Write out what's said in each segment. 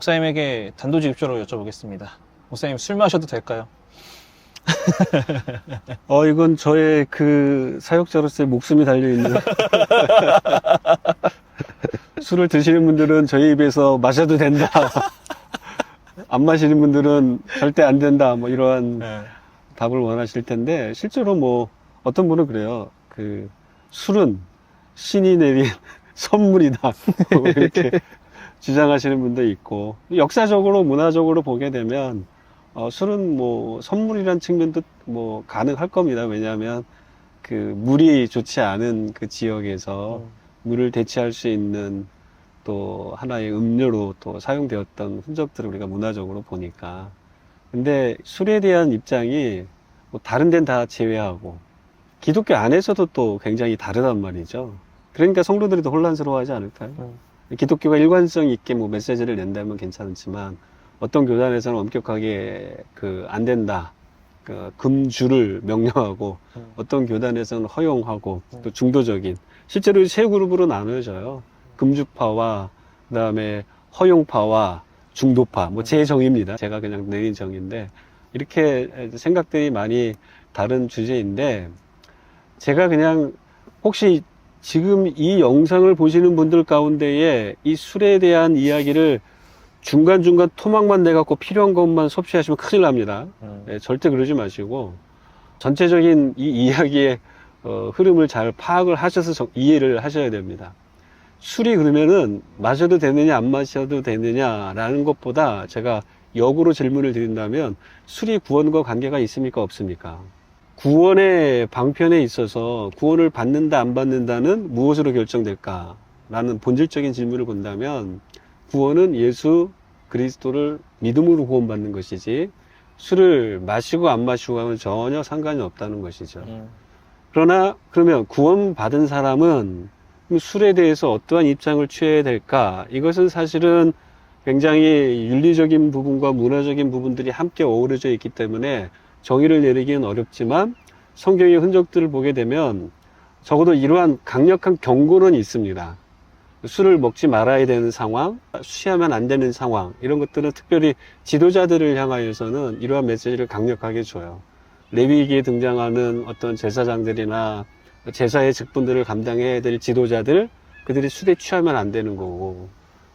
목사님에게 단도직입적으로 여쭤보겠습니다. 목사님 술 마셔도 될까요? 어, 이건 저의 그 사역자로서의 목숨이 달려있는. 술을 드시는 분들은 저희 입에서 마셔도 된다. 안 마시는 분들은 절대 안 된다. 뭐 이러한 네. 답을 원하실 텐데, 실제로 뭐 어떤 분은 그래요. 그 술은 신이 내린 선물이다. 뭐 이렇게 주장하시는 분도 있고, 역사적으로, 문화적으로 보게 되면, 어, 술은 뭐 선물이란 측면도 뭐 가능할 겁니다. 왜냐하면 그 물이 좋지 않은 그 지역에서 물을 대체할 수 있는 또 하나의 음료로 또 사용되었던 흔적들을 우리가 문화적으로 보니까. 근데 술에 대한 입장이 뭐 다른 데는 다 제외하고 기독교 안에서도 또 굉장히 다르단 말이죠. 그러니까 성도들이 더 혼란스러워하지 않을까요? 음. 기독교가 일관성 있게 뭐 메시지를 낸다면 괜찮지만 어떤 교단에서는 엄격하게 그 안 된다. 그 금주를 명령하고 음. 어떤 교단에서는 허용하고 음. 또 중도적인 실제로 세 그룹으로 나눠져요. 금주파와 그다음에 허용파와 중도파 뭐 제 정의입니다. 제가 그냥 내린 정의인데 이렇게 생각들이 많이 다른 주제인데 제가 그냥 혹시 지금 이 영상을 보시는 분들 가운데에 이 술에 대한 이야기를 중간중간 토막만 내갖고 필요한 것만 섭취하시면 큰일 납니다. 음. 네, 절대 그러지 마시고 전체적인 이 이야기의 어, 흐름을 잘 파악을 하셔서 정- 이해를 하셔야 됩니다. 술이 그러면은 마셔도 되느냐 안 마셔도 되느냐라는 것보다 제가 역으로 질문을 드린다면 술이 구원과 관계가 있습니까 없습니까? 구원의 방편에 있어서 구원을 받는다 안 받는다는 무엇으로 결정될까라는 본질적인 질문을 본다면 구원은 예수 그리스도를 믿음으로 구원받는 것이지 술을 마시고 안 마시고하고는 전혀 상관이 없다는 것이죠. 음. 그러나 그러면 구원받은 사람은 술에 대해서 어떠한 입장을 취해야 될까? 이것은 사실은 굉장히 윤리적인 부분과 문화적인 부분들이 함께 어우러져 있기 때문에 정의를 내리기는 어렵지만 성경의 흔적들을 보게 되면 적어도 이러한 강력한 경고는 있습니다. 술을 먹지 말아야 되는 상황, 취하면 안 되는 상황, 이런 것들은 특별히 지도자들을 향하여서는 이러한 메시지를 강력하게 줘요. 레위기에 등장하는 어떤 제사장들이나 제사의 직분들을 감당해야 될 지도자들, 그들이 술에 취하면 안 되는 거고,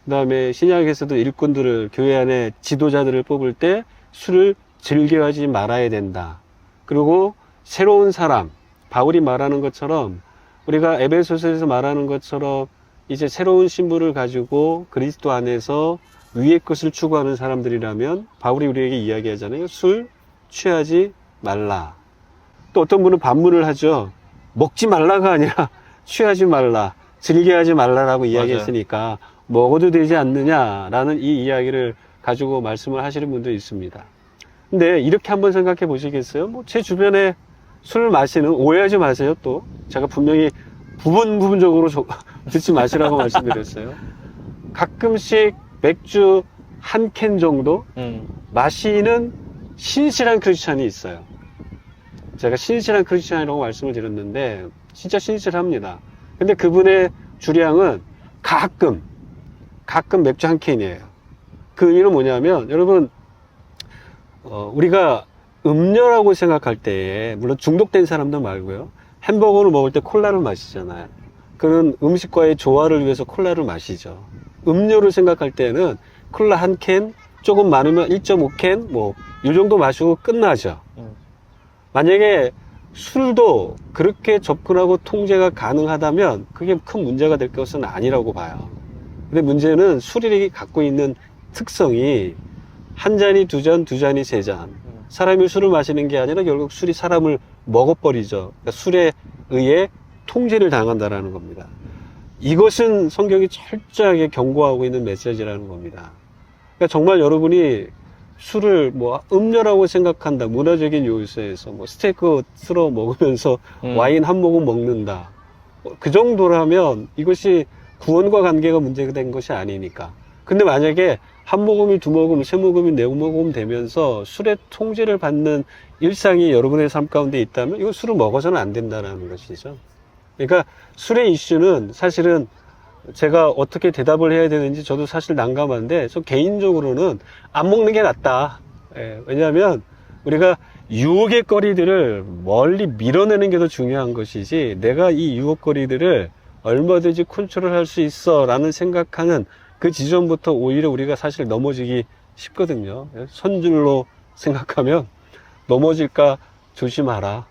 그 다음에 신약에서도 일꾼들을, 교회 안에 지도자들을 뽑을 때 술을 즐겨하지 말아야 된다. 그리고 새로운 사람, 바울이 말하는 것처럼, 우리가 에베소서에서 말하는 것처럼 이제 새로운 신분을 가지고 그리스도 안에서 위의 것을 추구하는 사람들이라면 바울이 우리에게 이야기하잖아요. 술 취하지 말라. 또 어떤 분은 반문을 하죠. 먹지 말라가 아니라 취하지 말라, 즐겨하지 말라라고 이야기했으니까 먹어도 되지 않느냐라는 이 이야기를 가지고 말씀을 하시는 분도 있습니다. 근데 이렇게 한번 생각해 보시겠어요? 뭐 제 주변에 술을 마시는 오해하지 마세요. 또 제가 분명히 부분 부분적으로 저- 듣지 마시라고 말씀드렸어요. 가끔씩 맥주 한 캔 정도 음. 마시는 신실한 크리스찬이 있어요. 제가 신실한 크리스찬이라고 말씀을 드렸는데 진짜 신실합니다. 근데 그분의 주량은 가끔 가끔 맥주 한 캔이에요. 그 의미는 뭐냐면 여러분 어, 우리가 음료라고 생각할 때에 물론 중독된 사람도 말고요. 햄버거를 먹을 때 콜라를 마시잖아요. 그는 음식과의 조화를 위해서 콜라를 마시죠. 음료를 생각할 때는 콜라 한 캔, 조금 많으면 1.5캔, 뭐, 이 정도 마시고 끝나죠. 음. 만약에 술도 그렇게 접근하고 통제가 가능하다면 그게 큰 문제가 될 것은 아니라고 봐요. 근데 문제는 술이 갖고 있는 특성이 한 잔이 두 잔, 두 잔이 세 잔. 사람이 술을 마시는 게 아니라 결국 술이 사람을 먹어버리죠. 그러니까 술에 의해 통제를 당한다라는 겁니다. 이것은 성경이 철저하게 경고하고 있는 메시지라는 겁니다. 그러니까 정말 여러분이 술을 뭐 음료라고 생각한다. 문화적인 요소에서 뭐 스테이크 쓸어 먹으면서 음. 와인 한 모금 먹는다. 어, 그 정도라면 이것이 구원과 관계가 문제가 된 것이 아니니까. 근데 만약에 한 모금이 두 모금, 세 모금이 네 모금 되면서 술의 통제를 받는 일상이 여러분의 삶 가운데 있다면 이거 술을 먹어서는 안 된다는 것이죠. 그러니까 술의 이슈는 사실은 제가 어떻게 대답을 해야 되는지 저도 사실 난감한데 저 개인적으로는 안 먹는 게 낫다. 예, 왜냐하면 우리가 유혹의 거리들을 멀리 밀어내는 게 더 중요한 것이지 내가 이 유혹거리들을 얼마든지 컨트롤할 수 있어라는 생각하는 그 지점부터 오히려 우리가 사실 넘어지기 쉽거든요. 예, 선줄로 생각하면 넘어질까 조심하라.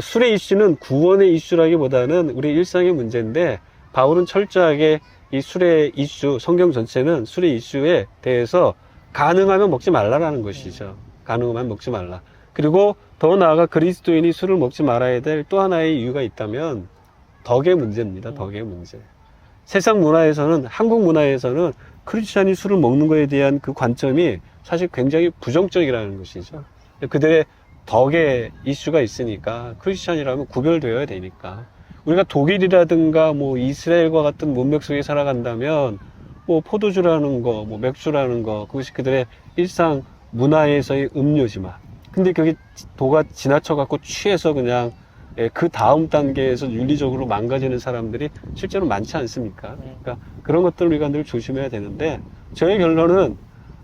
술의 이슈는 구원의 이슈라기보다는 우리 일상의 문제인데 바울은 철저하게 이 술의 이슈, 성경 전체는 술의 이슈에 대해서 가능하면 먹지 말라라는 것이죠. 가능하면 먹지 말라. 그리고 더 나아가 그리스도인이 술을 먹지 말아야 될 또 하나의 이유가 있다면 덕의 문제입니다. 덕의 문제. 세상 문화에서는 한국 문화에서는 크리스찬이 술을 먹는 것에 대한 그 관점이 사실 굉장히 부정적이라는 것이죠. 그들의 덕의 이슈가 있으니까 크리스찬이라면 구별되어야 되니까 우리가 독일이라든가 뭐 이스라엘과 같은 문맥 속에 살아간다면 뭐 포도주라는 거, 뭐 맥주라는 거 그것이 그들의 일상 문화에서의 음료지만 근데 그게 도가 지나쳐 갖고 취해서 그냥 예, 그 다음 단계에서 윤리적으로 망가지는 사람들이 실제로 많지 않습니까? 그러니까 그런 것들 우리가 늘 조심해야 되는데 저의 결론은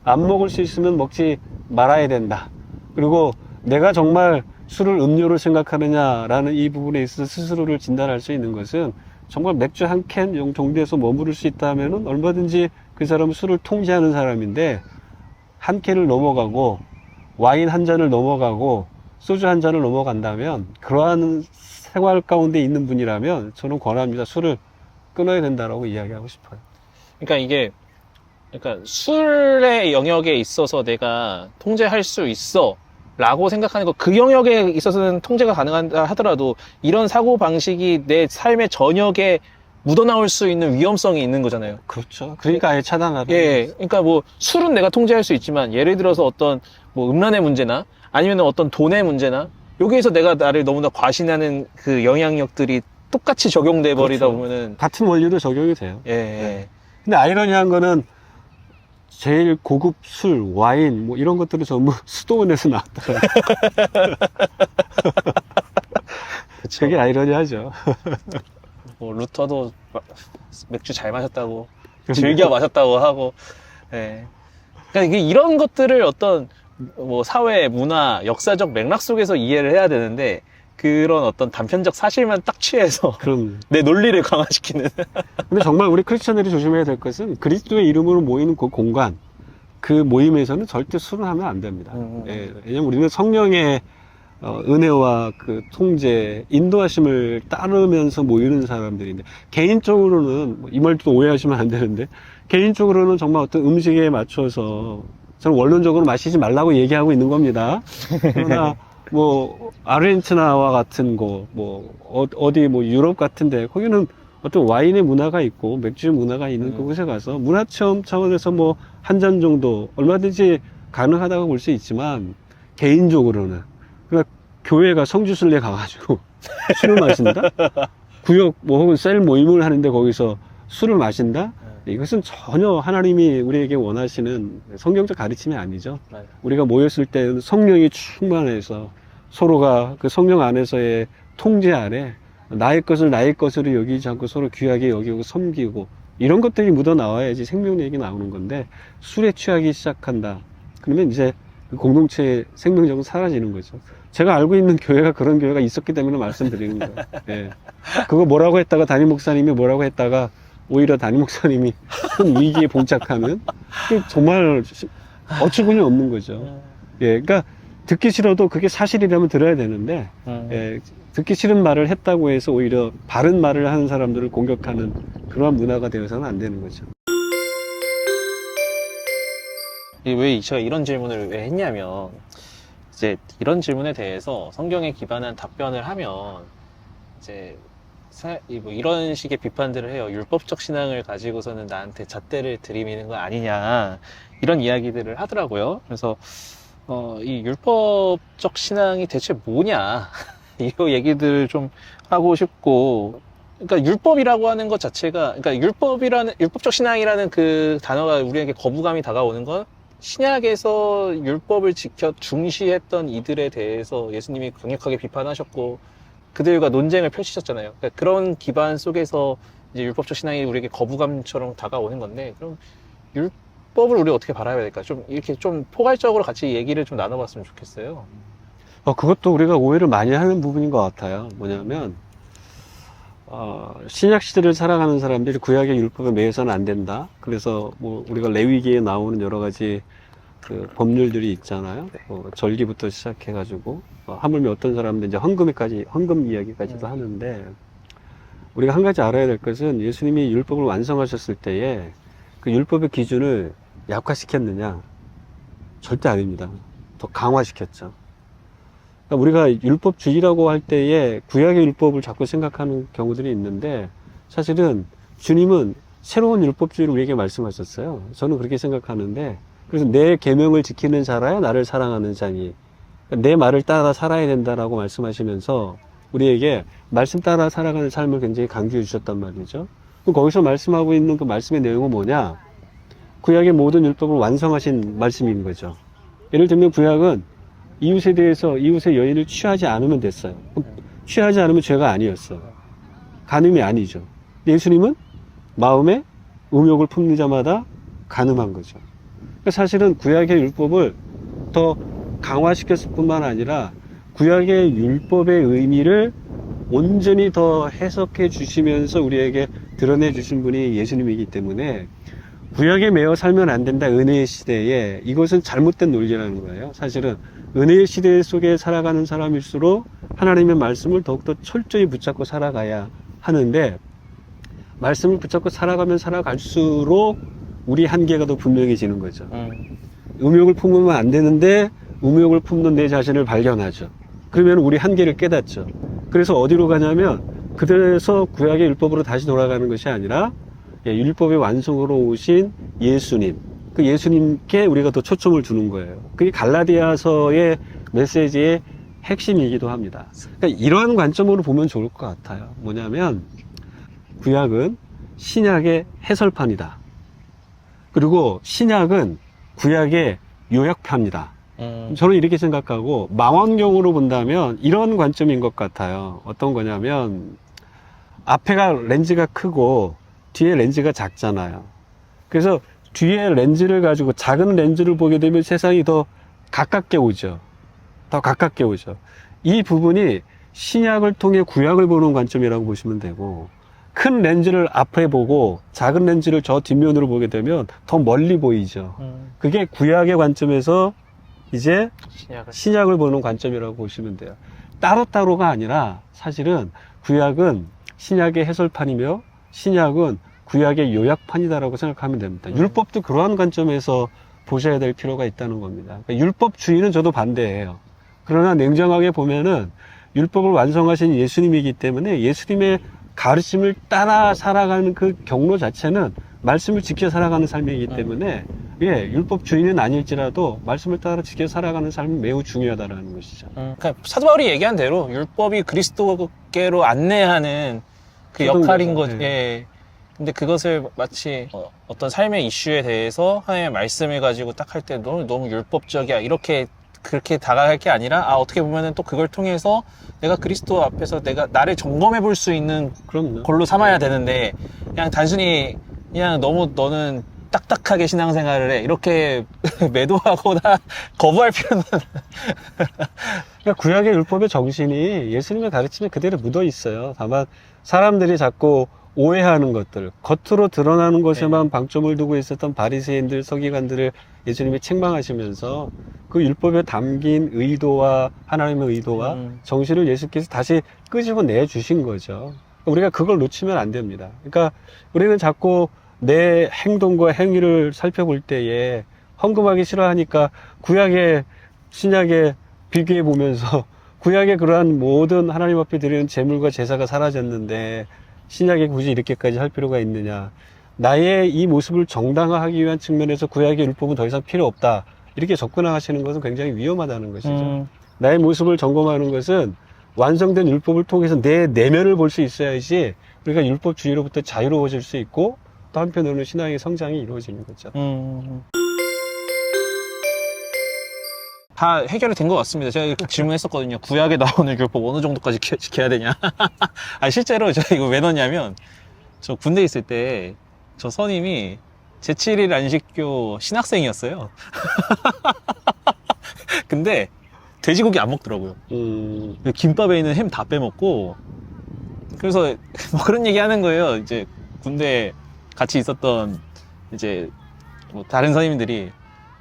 안 먹을 수 있으면 먹지 말아야 된다. 그리고 내가 정말 술을 음료로 생각하느냐라는 이 부분에 있어서 스스로를 진단할 수 있는 것은 정말 맥주 한 캔 정도에서 머무를 수 있다면은 얼마든지 그 사람은 술을 통제하는 사람인데 한 캔을 넘어가고 와인 한 잔을 넘어가고 소주 한 잔을 넘어간다면 그러한 생활 가운데 있는 분이라면 저는 권합니다. 술을 끊어야 된다라고 이야기하고 싶어요. 그러니까 이게 그러니까 술의 영역에 있어서 내가 통제할 수 있어 라고 생각하는 거 그 영역에 있어서는 통제가 가능하다 하더라도 이런 사고 방식이 내 삶의 전역에 묻어나올 수 있는 위험성이 있는 거잖아요. 그렇죠. 그러니까 아예 차단하라. 예, 그러니까 뭐 술은 내가 통제할 수 있지만 예를 들어서 어떤 뭐 음란의 문제나 아니면 어떤 돈의 문제나 여기에서 내가 나를 너무나 과신하는 그 영향력들이 똑같이 적용돼 버리다 그렇죠. 보면은 같은 원리도 적용이 돼요. 예, 예. 근데 아이러니한 거는 제일 고급 술, 와인 뭐 이런 것들이 전부 수도원에서 나왔더라고요. 되게 아이러니하죠. 뭐 루터도 마- 맥주 잘 마셨다고 즐겨 마셨다고 하고 예. 그러니까 이게 이런 것들을 어떤 뭐 사회, 문화, 역사적 맥락 속에서 이해를 해야 되는데 그런 어떤 단편적 사실만 딱 취해서 그럼. 내 논리를 강화시키는 근데 정말 우리 크리스천들이 조심해야 될 것은 그리스도의 이름으로 모이는 그 공간, 그 모임에서는 절대 술을 하면 안 됩니다. 음. 예, 왜냐면 우리는 성령의 어, 은혜와 그 통제, 인도하심을 따르면서 모이는 사람들인데, 개인적으로는, 뭐이 말도 오해하시면 안 되는데, 개인적으로는 정말 어떤 음식에 맞춰서, 저는 원론적으로 마시지 말라고 얘기하고 있는 겁니다. 그러나, 뭐, 아르헨티나와 같은 곳, 뭐, 어, 어디 뭐 유럽 같은데, 거기는 어떤 와인의 문화가 있고, 맥주의 문화가 있는 음. 그곳에 가서, 문화 체험 차원에서 뭐, 한 잔 정도, 얼마든지 가능하다고 볼 수 있지만, 개인적으로는, 그러니까 교회가 성주순례 가가지고 술을 마신다? 구역 뭐 혹은 셀 모임을 하는데 거기서 술을 마신다? 이것은 전혀 하나님이 우리에게 원하시는 성경적 가르침이 아니죠. 맞아요. 우리가 모였을 때는 성령이 충만해서 서로가 그 성령 안에서의 통제 아래 나의 것을 나의 것으로 여기지 않고 서로 귀하게 여기고 섬기고 이런 것들이 묻어 나와야지 생명력이 나오는 건데 술에 취하기 시작한다. 그러면 이제 그 공동체의 생명력은 사라지는 거죠. 제가 알고 있는 교회가 그런 교회가 있었기 때문에 말씀드리는 거예요. 예. 그거 뭐라고 했다가 담임 목사님이 뭐라고 했다가 오히려 담임 목사님이 큰 위기에 봉착하는 그 정말 어처구니 없는 거죠. 예, 그러니까 듣기 싫어도 그게 사실이라면 들어야 되는데 음. 예, 듣기 싫은 말을 했다고 해서 오히려 바른 말을 하는 사람들을 공격하는 그러한 문화가 되어서는 안 되는 거죠. 이왜 제가 이런 질문을 왜 했냐면 이제 이런 질문에 대해서 성경에 기반한 답변을 하면 이제 뭐 이런 식의 비판들을 해요. 율법적 신앙을 가지고서는 나한테 잣대를 들이미는 거 아니냐 이런 이야기들을 하더라고요. 그래서 어, 이 율법적 신앙이 대체 뭐냐 이 얘기들을 좀 하고 싶고 그러니까 율법이라고 하는 것 자체가 그러니까 율법이라는 율법적 신앙이라는 그 단어가 우리에게 거부감이 다가오는 건 신약에서 율법을 지켜 중시했던 이들에 대해서 예수님이 강력하게 비판하셨고 그들과 논쟁을 펼치셨잖아요. 그러니까 그런 기반 속에서 이제 율법적 신앙이 우리에게 거부감처럼 다가오는 건데 그럼 율법을 우리 어떻게 바라야 될까? 좀 이렇게 좀 포괄적으로 같이 얘기를 좀 나눠봤으면 좋겠어요. 어, 그것도 우리가 오해를 많이 하는 부분인 것 같아요. 뭐냐면, 어, 신약 시대를 살아가는 사람들이 구약의 율법에 매여서는 안 된다. 그래서 뭐 우리가 레위기에 나오는 여러 가지 그 법률들이 있잖아요. 네. 어, 절기부터 시작해가지고 어, 하물며 어떤 사람들 이제 헌금까지 헌금 이야기까지도 음. 하는데 우리가 한 가지 알아야 될 것은 예수님이 율법을 완성하셨을 때에 그 율법의 기준을 약화시켰느냐? 절대 아닙니다. 더 강화시켰죠. 그러니까 우리가 율법주의라고 할 때에 구약의 율법을 자꾸 생각하는 경우들이 있는데 사실은 주님은 새로운 율법주의를 우리에게 말씀하셨어요. 저는 그렇게 생각하는데 그래서 내 계명을 지키는 자라야 나를 사랑하는 자니 그러니까 내 말을 따라 살아야 된다라고 말씀하시면서 우리에게 말씀 따라 살아가는 삶을 굉장히 강조해 주셨단 말이죠. 그럼 거기서 말씀하고 있는 그 말씀의 내용은 뭐냐? 구약의 모든 율법을 완성하신 말씀인 거죠. 예를 들면 구약은 이웃에 대해서 이웃의 여인을 취하지 않으면 됐어요. 취하지 않으면 죄가 아니었어. 간음이 아니죠. 예수님은 마음에 음욕을 품는 자마다 간음한 거죠. 그러니까 사실은 구약의 율법을 더 강화시켰을 뿐만 아니라 구약의 율법의 의미를 온전히 더 해석해 주시면서 우리에게 드러내 주신 분이 예수님이기 때문에 구약에 매어 살면 안 된다 은혜의 시대에 이것은 잘못된 논리라는 거예요. 사실은 은혜의 시대 속에 살아가는 사람일수록 하나님의 말씀을 더욱더 철저히 붙잡고 살아가야 하는데 말씀을 붙잡고 살아가면 살아갈수록 우리 한계가 더 분명해지는 거죠. 음. 음욕을 품으면 안 되는데 음욕을 품는 내 자신을 발견하죠. 그러면 우리 한계를 깨닫죠. 그래서 어디로 가냐면 그래서 구약의 율법으로 다시 돌아가는 것이 아니라 예, 율법의 완성으로 오신 예수님. 그 예수님께 우리가 더 초점을 두는 거예요. 그게 갈라디아서의 메시지의 핵심이기도 합니다. 그러니까 이러한 관점으로 보면 좋을 것 같아요. 뭐냐면 구약은 신약의 해설판이다. 그리고 신약은 구약의 요약판이다. 음. 저는 이렇게 생각하고 망원경으로 본다면 이런 관점인 것 같아요. 어떤 거냐면 앞에가 렌즈가 크고 뒤에 렌즈가 작잖아요. 그래서 뒤에 렌즈를 가지고 작은 렌즈를 보게 되면 세상이 더 가깝게 오죠. 더 가깝게 오죠. 이 부분이 신약을 통해 구약을 보는 관점이라고 보시면 되고 큰 렌즈를 앞에 보고 작은 렌즈를 저 뒷면으로 보게 되면 더 멀리 보이죠. 음. 그게 구약의 관점에서 이제 신약을 신약을 보는 관점이라고 보시면 돼요. 따로따로가 아니라 사실은 구약은 신약의 해설판이며 신약은 구약의 요약판이다라고 생각하면 됩니다. 음. 율법도 그러한 관점에서 보셔야 될 필요가 있다는 겁니다. 그러니까 율법 주의는 저도 반대해요. 그러나 냉정하게 보면은 율법을 완성하신 예수님이기 때문에 예수님의 가르침을 따라 살아가는 그 경로 자체는 말씀을 지켜 살아가는 삶이기 음. 때문에 예, 율법주의는 아닐지라도 말씀을 따라 지켜 살아가는 삶이 매우 중요하다는 것이죠. 음, 그러니까 사도 바울이 얘기한 대로 율법이 그리스도께로 안내하는 그 어떤 역할인 거죠? 거죠. 예. 근데 그것을 마치 어, 떤 삶의 이슈에 대해서 하나님의 말씀을 가지고 딱 할 때 너무 너무 율법적이야 이렇게 그렇게 다가갈 게 아니라 아 어떻게 보면은 또 그걸 통해서 내가 그리스도 앞에서 내가 나를 점검해 볼 수 있는 그럼요. 걸로 삼아야 되는데 그냥 단순히 그냥 너무 너는 딱딱하게 신앙생활을 해 이렇게 매도하거나 거부할 필요는 그러니까 구약의 율법의 정신이 예수님의 가르침에 그대로 묻어 있어요. 다만 사람들이 자꾸 오해하는 것들, 겉으로 드러나는 것에만 네. 방점을 두고 있었던 바리새인들, 서기관들을 예수님이 책망하시면서 그 율법에 담긴 의도와 하나님의 의도와 음. 정신을 예수께서 다시 끄집어 내 주신 거죠. 우리가 그걸 놓치면 안 됩니다. 그러니까 우리는 자꾸 내 행동과 행위를 살펴볼 때에 헌금하기 싫어하니까 구약의 신약에 비교해 보면서 구약의 그러한 모든 하나님 앞에 드리는 제물과 제사가 사라졌는데 신약에 굳이 이렇게까지 할 필요가 있느냐. 나의 이 모습을 정당화하기 위한 측면에서 구약의 율법은 더 이상 필요 없다. 이렇게 접근하시는 것은 굉장히 위험하다는 것이죠. 음, 나의 모습을 점검하는 것은 완성된 율법을 통해서 내 내면을 볼 수 있어야지 우리가 율법주의로부터 자유로워질 수 있고 또 한편으로는 신앙의 성장이 이루어지는 거죠. 음. 다 해결이 된 것 같습니다. 제가 이렇게 질문했었거든요. 구약에 나오는 율법 어느 정도까지 기- 지켜야 되냐. 아, 실제로 제가 이거 왜 넣냐면, 저 군대 있을 때 저 선임이 제7일 안식교 신학생이었어요. 근데 돼지고기 안 먹더라고요. 음, 김밥에 있는 햄 다 빼먹고 그래서 뭐 그런 얘기 하는 거예요. 이제 군대 같이 있었던 이제 뭐 다른 선임들이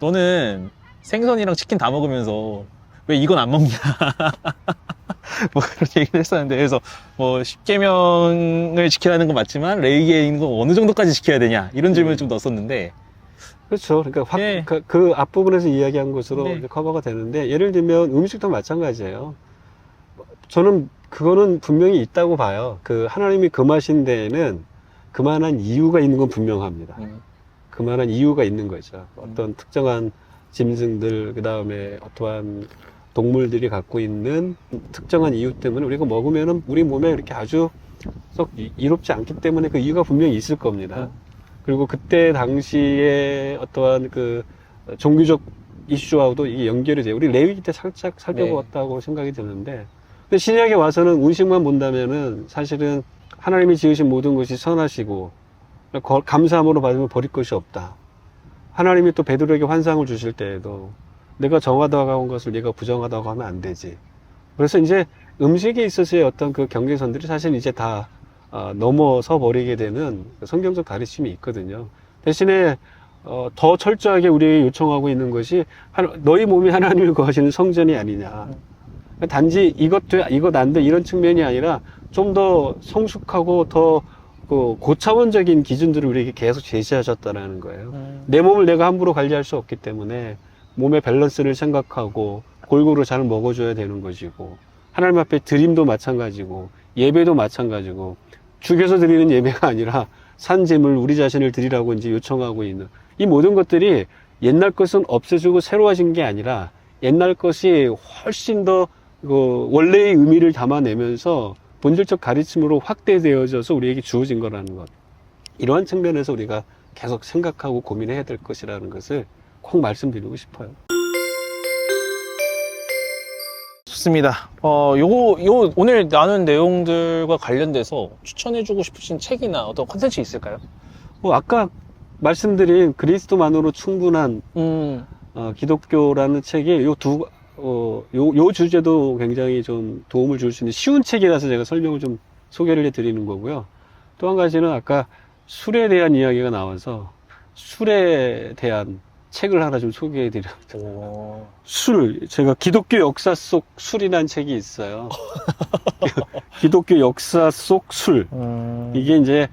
너는 생선이랑 치킨 다 먹으면서 왜 이건 안 먹냐 뭐 그런 얘기를 했었는데 그래서 뭐 10계명을 지키라는 건 맞지만 레이기에 있는 건 어느 정도까지 지켜야 되냐 이런 질문을 좀 넣었었는데 그렇죠. 그러니까 확, 예. 그, 그 앞부분에서 이야기한 것으로 네. 커버가 되는데 예를 들면 음식도 마찬가지예요. 저는 그거는 분명히 있다고 봐요. 그 하나님이 금하신 데에는 그만한 이유가 있는 건 분명합니다. 음, 그만한 이유가 있는 거죠. 어떤 특정한 짐승들, 그 다음에 어떠한 동물들이 갖고 있는 특정한 이유 때문에 우리가 먹으면은 우리 몸에 그렇게 아주 썩 이- 이롭지 않기 때문에 그 이유가 분명히 있을 겁니다. 그리고 그때 당시에 어떠한 그 종교적 이슈와도 이게 연결이 돼요. 우리 레위기 때 살짝 살펴보았다고 생각이 드는데, 근데 신약에 와서는 운식만 본다면은 사실은 하나님이 지으신 모든 것이 선하시고 거- 감사함으로 받으면 버릴 것이 없다. 하나님이 또 베드로에게 환상을 주실 때에도 내가 정하다고 한 것을 네가 부정하다고 하면 안 되지. 그래서 이제 음식에 있어서의 어떤 그 경계선들이 사실 이제 다 어, 넘어서 버리게 되는 성경적 가르침이 있거든요. 대신에 어, 더 철저하게 우리에게 요청하고 있는 것이 너희 몸이 하나님을 거하시는 성전이 아니냐. 단지 이것 돼, 이것 안 돼, 이런 측면이 아니라 좀 더 성숙하고 더 그 고차원적인 기준들을 우리에게 계속 제시하셨다라는 거예요. 음, 내 몸을 내가 함부로 관리할 수 없기 때문에 몸의 밸런스를 생각하고 골고루 잘 먹어줘야 되는 것이고 하나님 앞에 드림도 마찬가지고 예배도 마찬가지고 죽여서 드리는 예배가 아니라 산짐을 우리 자신을 드리라고 이제 요청하고 있는 이 모든 것들이 옛날 것은 없애주고 새로워진 게 아니라 옛날 것이 훨씬 더 그 원래의 의미를 담아내면서 본질적 가르침으로 확대되어져서 우리에게 주어진 거라는 것. 이러한 측면에서 우리가 계속 생각하고 고민해야 될 것이라는 것을 꼭 말씀드리고 싶어요. 좋습니다. 어, 요거, 요, 오늘 나눈 내용들과 관련돼서 추천해주고 싶으신 책이나 어떤 컨텐츠 있을까요? 뭐 아까 말씀드린 그리스도만으로 충분한 음, 어, 기독교라는 책이 요 두, 어, 요, 요 주제도 굉장히 좀 도움을 줄 수 있는 쉬운 책이라서 제가 설명을 좀 소개를 해 드리는 거고요. 또 한 가지는 아까 술에 대한 이야기가 나와서 술에 대한 책을 하나 좀 소개해 드려. 오, 술, 제가 기독교 역사 속 술이라는 책이 있어요. 기독교 역사 속 술. 음, 이게 이제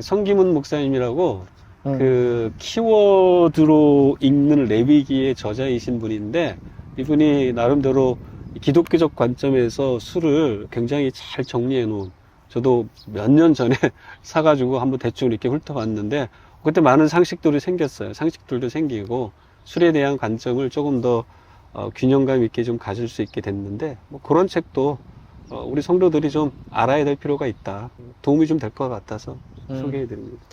성기문 목사님이라고 음, 그 키워드로 읽는 레위기의 저자이신 분인데 이분이 나름대로 기독교적 관점에서 술을 굉장히 잘 정리해 놓은 저도 몇 년 전에 사가지고 한번 대충 이렇게 훑어봤는데 그때 많은 상식들이 생겼어요. 상식들도 생기고 술에 대한 관점을 조금 더 어, 균형감 있게 좀 가질 수 있게 됐는데 뭐 그런 책도 어, 우리 성도들이 좀 알아야 될 필요가 있다. 도움이 좀 될 것 같아서 음. 소개해 드립니다.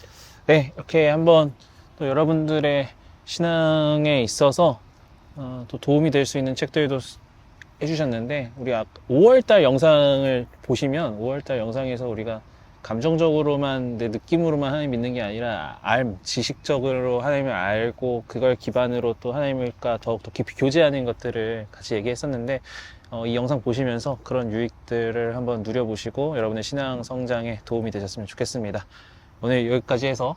네, 이렇게 한번 또 여러분들의 신앙에 있어서 어, 또 도움이 될 수 있는 책들도 스- 해주셨는데 우리 5월달 영상을 보시면 5월달 영상에서 우리가 감정적으로만 내 느낌으로만 하나님 믿는 게 아니라 알 지식적으로 하나님을 알고 그걸 기반으로 또 하나님과 더욱더 깊이 교제하는 것들을 같이 얘기했었는데 어, 이 영상 보시면서 그런 유익들을 한번 누려보시고 여러분의 신앙 성장에 도움이 되셨으면 좋겠습니다. 오늘 여기까지 해서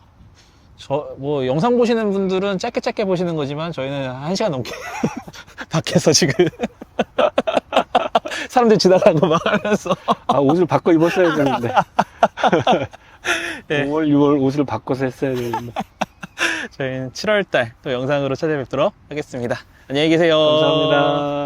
저 뭐 영상 보시는 분들은 짧게 짧게 보시는 거지만 저희는 한 시간 넘게 밖에서 지금 사람들 지나가는 거막 하면서 아, 옷을 바꿔 입었어야 되는데. 예. 5월, 6월 옷을 바꿔서 했어야 되는데. 저희는 7월달 또 영상으로 찾아뵙도록 하겠습니다. 안녕히 계세요. 감사합니다.